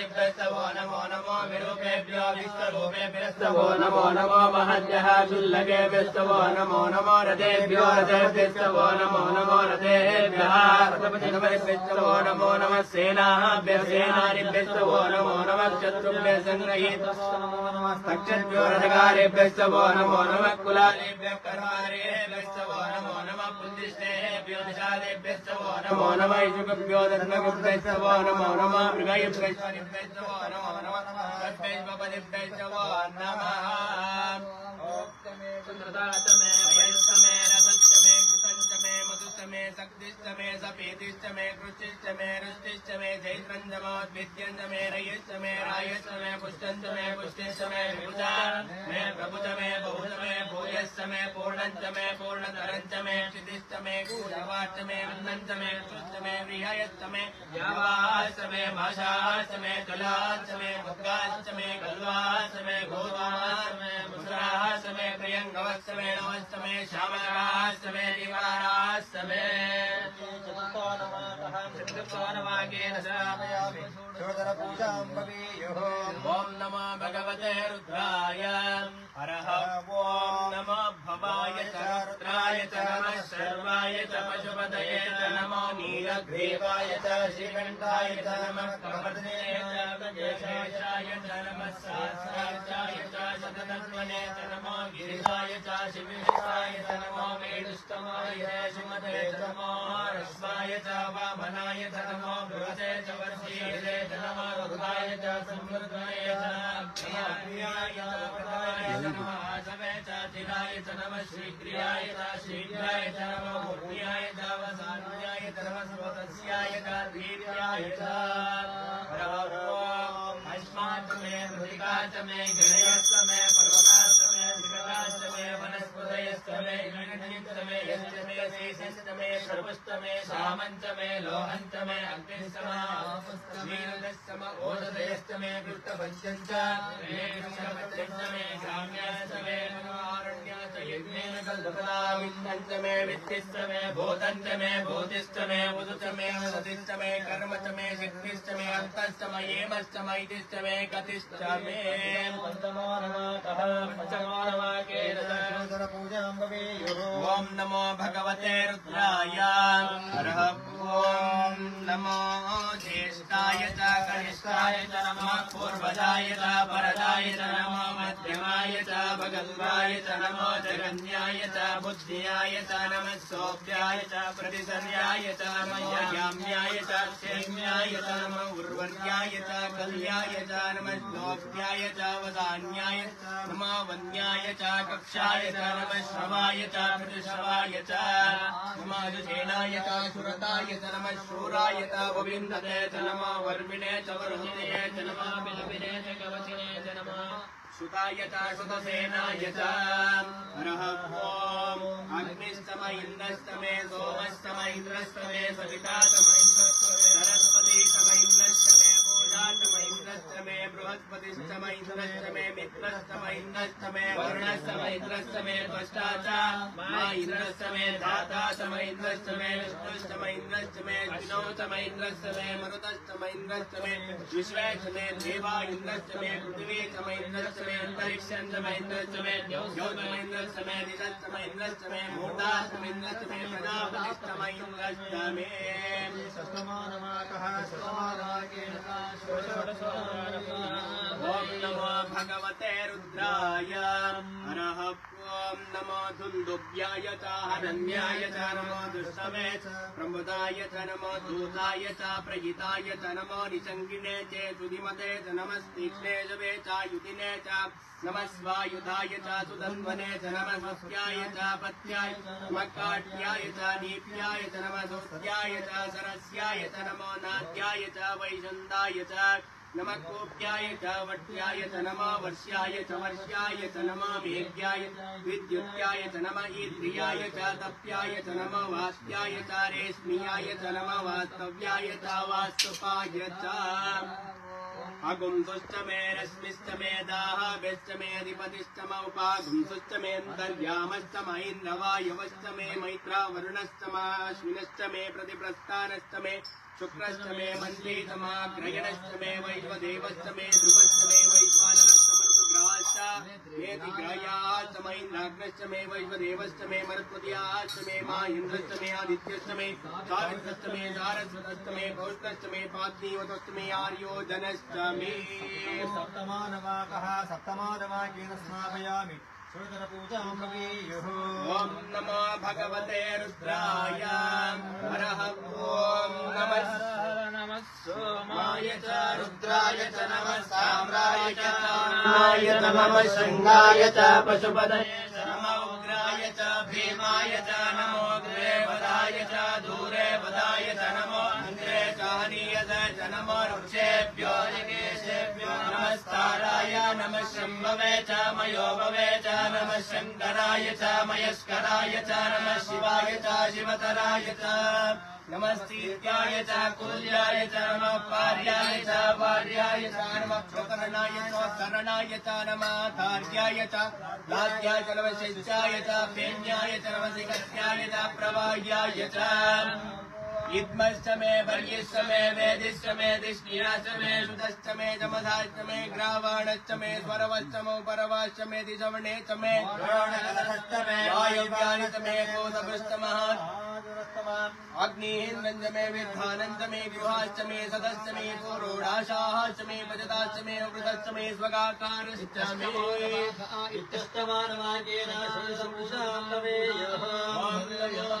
विश्ववो नमो नमो विरूपेभ्यो विश्वरूपेभ्यस्तवो नमो नमो महद्यः शुल्लके विश्ववो नमो नमो रथेभ्यो रथेभ्यस्तवो नमो नमो रथेभ्यः रथपतिभ्यस्तवो नमो नमः सेनाभ्यः सेनानिभ्यस्तवो नमो नमः शत्रुभ्यः सङ्ग्रहीतभ्यो रथकारेभ्यस्तवो नमो नमः कुलालेभ्यः कर्मारेभ्यस्तवो नमो नमः पुल्लिष्टेभ्यो दिशालेभ्यस्तवो नमो नमः इषुभ्यो दत्तगुप्तेस्तवो नमो नमः मृगयुभ्यस्तवो नमो नमः तद्वैश्वपरिभ्यै च वो नमः। चन्द्रदात मे वयस्स मे रसश्च मे कृतञ्च मे मधुश्च मे शक्तिश्च मे सपीतिश्च मे कृष्टिश्च मे रुष्टिश्च मे चैत्रञ्च मोद्भिद्यञ्च मे रयश्च मे रायश्च मे पुष्टञ्च मे पुष्टिश्च मे विभुजा मे प्रभुज मे बहुज मे भूयश्च मे पूर्णञ्च मे पूर्णतरञ्च मे क्षितिश्च मे कूजवाट्ट मे अन्नन्त मे श्रुत मे विहयत्त मे यावाश्च मे भाषाश्च मे तुलाश्च मे भुग्गाश्च मे गल्वाश्च मे गोवाश्च मे मुसराश्च मे प्रियङ्गवश्च मे नवश्च मे श्यामराश्च मे निवाराश्च मे चतुर्पानवाकेन ॐ भगवते रुद्राय। हरः ॐ नमो भवाय च रुद्राय च पशुपतये च नमो नीलग्रीवाय च श्रीकण्ठाय च नमः कमर्दने च गजेशाय च नमः सहस्राय च शततत्मने च नमो गिरिशाय च शिविषाय च नमो वेणुस्तमाय च सुमते च नमो रस्वाय च वामनाय च नमो बृहते च वर्षीये च नमो रुद्राय च समृद्धाय च प्रियाय च प्रदाय च नमः आसवे च चिराय च नमः श्रीक्रियाय च शीघ्राय च नमो मुर्याय च वसान्याय च नमः स्वतस्याय च धीर्याय च अस्मात् मे मृतिकाच मे गिरयश्च मे पर्वताश्च मे विकटाश्च मे वनस्पतयश्च मे गणनिश्च मे यश्च मे शेषश्च मे सर्वश्च मे सामञ्च मे लोहञ्च मे अग्निश्च वीरश्च म ओषधयश्च मे कृष्णपञ्चञ्च मे कृष्णपञ्चञ्च मे ग्राम्याश्च मे मनोहारण्याश्च यज्ञेन कल्पकलाविन्दञ्च मे वित्तिश्च मे भूतञ्च मे भूतिश्च मे वधुश्च मे वसतिश्च मे कर्म च मे शक्तिश्च मे अन्तश्च मयेमश्च मैतिश्च मे गतिश्च मे पञ्चमो नमः पञ्चमो नमः केरः पूजां भवेयुः ॐ नमो भगवते रुद्राय हरः ॐ नमो ज्येष्ठाय च कनिष्ठाय च नमः पूर्वजाय च परजाय च नमो मध्यमाय च भगल्वाय च नमो जगन्याय च बुद्धियाय च नमः सोऽभ्याय च प्रतिसर्याय च नमः याम्याय च क्षेम्याय च नमः उर्वर्याय च कल्याय च नमः श्लोभ्याय च वदान्याय च नमः वन्याय च कक्षाय च नमः श्रवाय च प्रतिश्रवाय च नमः जुषेणाय च सुरताय च नमः शूराय च गोविन्दते च नमः वर्मिणे च वरुणिने च नमः बिलबिने च कवचिने च नमः सुताय च सुतसेनाय च हरः ॐ अग्निस्तम इन्द्रस्तमे सोमस्तम इन्द्रस्तमे सवितातम इन्द्रस्तमे सरस्वतीतम इंद्रस्तमे बृहस्पतिस्तम, इंद्रस्तमे, मित्रस्तम, इंद्रस्तमे, वर्णस्तम, इंद्रस्तमे त्वष्टा च मा इंद्रस्तमे धाता सम इंद्रस्तमे, विष्णुस्तम, इंद्रस्तमे विनोतम इंद्रस्तमे, मरुतस्तम, इंद्रस्तमे विश्वेशमे देवा, इंद्रस्तमे पृथ्वी सम इंद्रस्तमे अंतरिक्षम इंद्रस्तमे द्योतम इंद्रस्तमे निरस्तम इंद्रस्तमे, मूर्धास्तम, इंद्रस्तमे, प्रजापतिस्तम, इंद्रस्तमे। सस्तमानमाकः ॐ नमो भगवते रुद्राय। हरः ॐ नमो धुन्दुभ्याय च हरण्याय च नमो च प्रमुदाय च नमो दूताय च प्रहिताय च नमो निशङ्गिने च सुधिमते च नमस्तीक्ष्णे जवे च युतिने च नमः स्वायुधाय च सुधन्वने च नमः च पत्याय नमः काट्याय च दीप्याय च नमः च सरस्याय च नमो नाद्याय च वैशन्दाय च नमः कोप्याय च वट्याय च नमः वर्ष्याय च वर्ष्याय च नमः मेघ्याय विद्युत्याय च नमः ईद्रियाय च तप्याय च नमः च रेश्मियाय च नमः वास्तव्याय च वास्तुपाय च अगुंसुश्च मे रश्मिश्च मे मेऽन्तर्यामश्च मे मैत्रावरुणश्च माश्विनश्च मे प्रतिप्रस्थानश्च मे शुक्रश्च मे मन्त्रीतमाग्रयणश्च मे वैश्वदेवश्च मे ध्रुवश्च मे वैश्वानरश्च येति ग्रह्याश्च म इन्द्रश्च मे आदित्यश्च मे सावित्रश्च मे सारस्वतश्च सप्तमानवाकः सप्तमानवाकेन स्नापयामि ॐ नमो भगवते रुद्राय हरः ॐ नमः नमः सोमाय च रुद्राय च नमः साम्राय च नाय च नमः शृङ्गाय च पशुपतये शम्भवे च मयोभवे च नमः शङ्कराय च मयस्कराय च नमः शिवाय च शिवतराय च नमस्तीत्याय च कुल्याय च नमः पार्याय च वार्याय च नमः प्रकरणाय च करणाय च नमः कार्याय च लाद्याय च नमः शिष्याय च फेन्याय च नमः सिकत्याय च प्रवाह्याय च इद्मश्च मे वर्यश्च मे वेदिश्च मे दिष्णिराश्च मे सुतश्च मे जमधाश्च मे ग्रावाणश्च मे स्वरवश्च मो परवाश्च मे दिशवणे च मे वायव्यानि च मे बोधपृष्ठमः अग्निहेन्द्रञ्च मे विद्धानञ्च मे गृहाश्च मे सदश्च मे पुरोडाशाश्च मे पजताश्च मे वृतश्च मे स्वगाकारश्च मे इत्यस्तमानवाकेन षोडशपूजां भवेयुः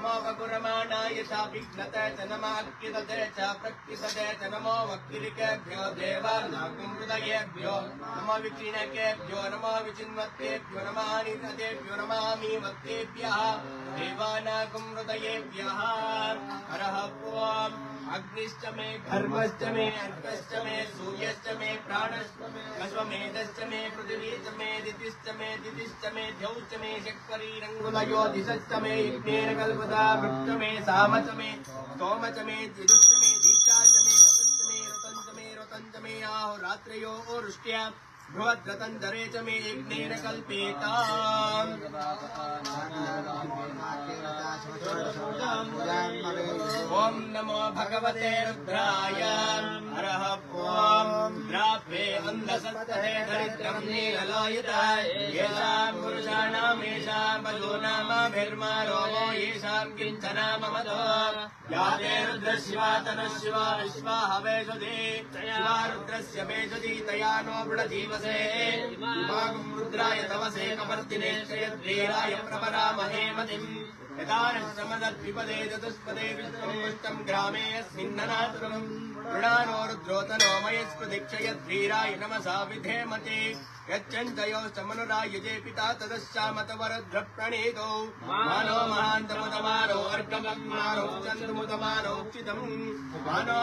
नम वकुरमाणाय विघ्नत च नमाक्यते च प्रकिसते च नमो वक्तिरिकेभ्यो देवा हृदयेभ्यो नमो मम नमो विचिन्वत्तेभ्यो नमानि नमामि नमामिमत्तेभ्यः देवानाकुं हृदयेभ्यः। अग्निश्च मे घर्मश्च मे, अर्कश्च मे, सूर्यश्च मे, प्राणश्च मे मे पृथिवी च मे, दितिश्च मे दितिश्च मे, द्यौश्च मे शक्वरीरङ्गुलयो दिशश्च मे, यज्ञेन कल्पता, वृक्ष मे, साम च मे स्तोम च मे तिरुश्च मे, दीक्षा च मे, तपश्च मे रतञ्च मे रतञ्च मे आहोरात्रयो वृष्ट्या। बृहद्रतन्तरे च मे यज्ञेन कल्पेताम् ॐ नमो भगवते रुद्राय अन्धसत्तते दरिद्रं नीललोहिताय येषां पुरुषाणाम् येषां पशूनामभिर्मा रोगो येषां किञ्चन ममतो याते रुद्रशिवा तनुशिवा विश्वा हवेषुधि शिवा रुद्रस्य वेषुधि तया नो वृणजीवसे इमागं रुद्राय तवसे कपर्दिने श्रयद्वीराय प्रपरामहे मतिम् यदा नश्चमदद्विपदे चतुष्पदे विश्वं पुष्टं ग्रामे अस्मिन्ननातुरम् मृणानो रुद्रोतनो मयस्पदीक्षयद्वीराय नमसा विधेमते यच्चन्दयो समनुरायुजे पिता तदश्चामतवरद्रप्रणेदौ मानो महान्तमुतमानो अर्कमग्मानो चन्द्रमुतमानोक्षितम् मानो